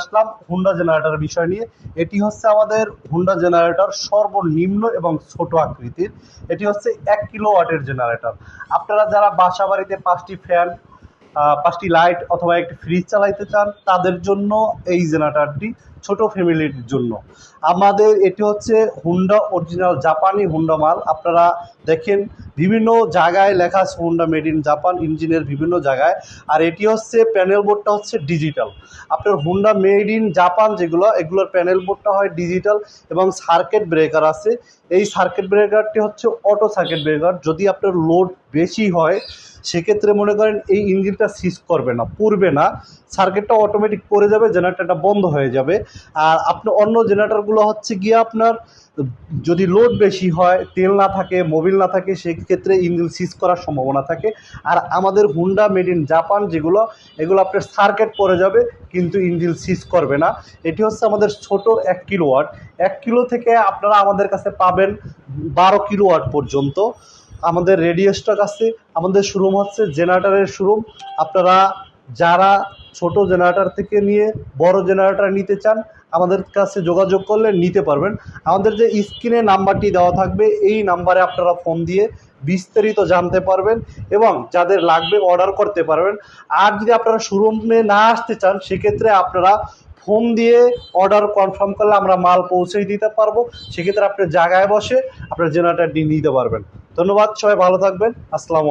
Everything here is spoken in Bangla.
আসলাম হুন্ডা জেনারেটর বিষয় নিয়ে। এটি হচ্ছে আমাদের হুন্ডা জেনারেটর সর্বনিম্ন এবং ছোট আকৃতির। এটি হচ্ছে এক কিলো ওয়াটের জেনারেটর আপনারা যারা বাসা বাড়িতে পাঁচটি ফ্যান পাঁচটি লাইট অথবা একটি ফ্রিজ চালাইতে চান, তাদের জন্য এই জেনারেটারটি ছোট ফ্যামিলির জন্য। আমাদের এটি হচ্ছে হুন্ডা অরিজিনাল জাপানি হুন্ডা মাল। আপনারা দেখেন, বিভিন্ন জায়গায় লেখা আছে হুন্ডা মেড ইন জাপান ইঞ্জিনের বিভিন্ন জায়গায়। আর এটি হচ্ছে প্যানেল বোর্ডটা হচ্ছে ডিজিটাল আপনার হুন্ডা মেড ইন জাপান যেগুলো, এগুলোর প্যানেল বোর্ডটা হয় ডিজিটাল এবং সার্কিট ব্রেকার আছে। এই সার্কিট ব্রেকারটি হচ্ছে অটো সার্কিট ব্রেকার যদি আপনার লোড বেশি হয় সেক্ষেত্রে মনে করেন এই ইঞ্জিনটা সিজ করবে না পুরবে না সার্কিটটা অটোমেটিক করে যাবে জেনারেটারটা বন্ধ হয়ে যাবে। আর আপনি অন্য জেনারেটারগুলো হচ্ছে গিয়ে আপনার, যদি লোড বেশি হয়, তেল না থাকে মোবিল না থাকে, সেক্ষেত্রে ইঞ্জিন সিজ করার সম্ভাবনা থাকে। আর আমাদের হুন্ডা মেড ইন জাপান যেগুলো, এগুলো আপনার সার্কিট পড়ে যাবে, কিন্তু ইঞ্জিন সিজ করবে না। এটি হচ্ছে আমাদের ছোট এক কিলো ওয়াট এক কিলো থেকে আপনারা আমাদের কাছে পাবেন বারো কিলো ওয়াট পর্যন্ত। আমাদের রেডিও স্টক আছে, আমাদের শোরুম হচ্ছে জেনারেটারের শোরুম আপনারা যারা ছোট জেনারেটার থেকে নিয়ে বড় জেনারেটার নিতে চান, আমাদের কাছে যোগাযোগ করলে নিতে পারবেন। আমাদের যে স্ক্রিনে নাম্বারটি দেওয়া থাকবে, এই নাম্বারে আপনারা ফোন দিয়ে বিস্তারিত জানতে পারবেন এবং যাদের লাগবে অর্ডার করতে পারবেন। আর যদি আপনারা শোরুমে না আসতে চান, সেক্ষেত্রে আপনারা ফোন দিয়ে অর্ডার কনফার্ম করলে আমরা মাল পৌঁছে দিতে পারব। সেক্ষেত্রে আপনার জায়গায় বসে আপনার জেনারেটারটি নিতে পারবেন। ধন্যবাদ সবাই ভালো থাকবেন। আসসালামু